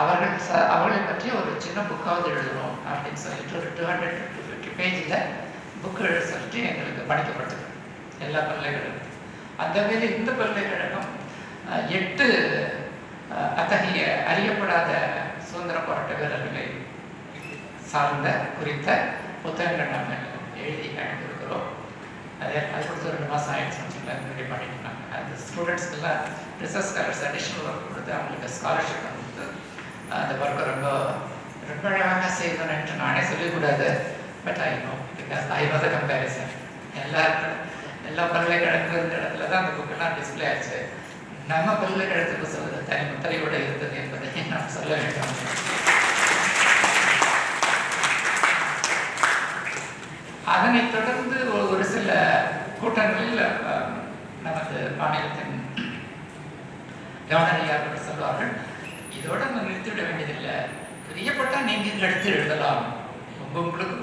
அவர்கள் ச அவர்களை பற்றி ஒரு சின்ன புக்காவது எழுதணும் அப்படின்னு சொல்லிட்டு ஒரு டூ ஹண்ட்ரட் டூ ஃபிஃப்டி பேஜில் புக் எழுத சொல்லிட்டு எங்களுக்கு படிக்கப்பட்டது எல்லா பல்கலைக்கழகம். அந்த மாதிரி இந்த பல்கலைக்கழகம் எட்டு அத்தகைய அறியப்படாத சுதந்திர போராட்ட வீரர்களை சார்ந்த குறித்த புத்தகங்கள் நாங்கள் எழுதி அனுப்பியிருக்கிறோம். அதே அது கொடுத்து ரெண்டு மாதம் ஆயிடுச்சுன்னு சொல்லி ரெடி பண்ணிட்டாங்க அது ஸ்டூடெண்ட்ஸ்க்கெல்லாம் ரிசர்ச் ஸ்காலர்ஸ் அடிஷனல் ஒர்க் கொடுத்து அவங்களுக்கு ஸ்காலர்ஷிப் கொடுத்து அந்த ஒர்க்கை ரொம்ப ரொம்ப அழகாக என்று நானே சொல்லக்கூடாது. But I know because I was a comparison எல்லா எல்லா பல்கலைக்கழகம் இருந்த இடத்துல தான் அந்த புக்கெல்லாம் டிஸ்பிளே ஆச்சு. நம்ம பல்கலைக்கழகத்துக்கு சொல்வது தனி முத்திரையோடு இருந்தது என்பதை நான் சொல்ல வேண்டும். அதனைத் தொடர்ந்து ஒரு- சில கூட்டங்களில் நமது மாநிலத்தின் கவர்னர் சொல்வார்கள் இதோட நம்ம நிறுத்திவிட வேண்டியதில்லை. எடுத்து எழுதலாம். ரொம்ப உங்களுக்கு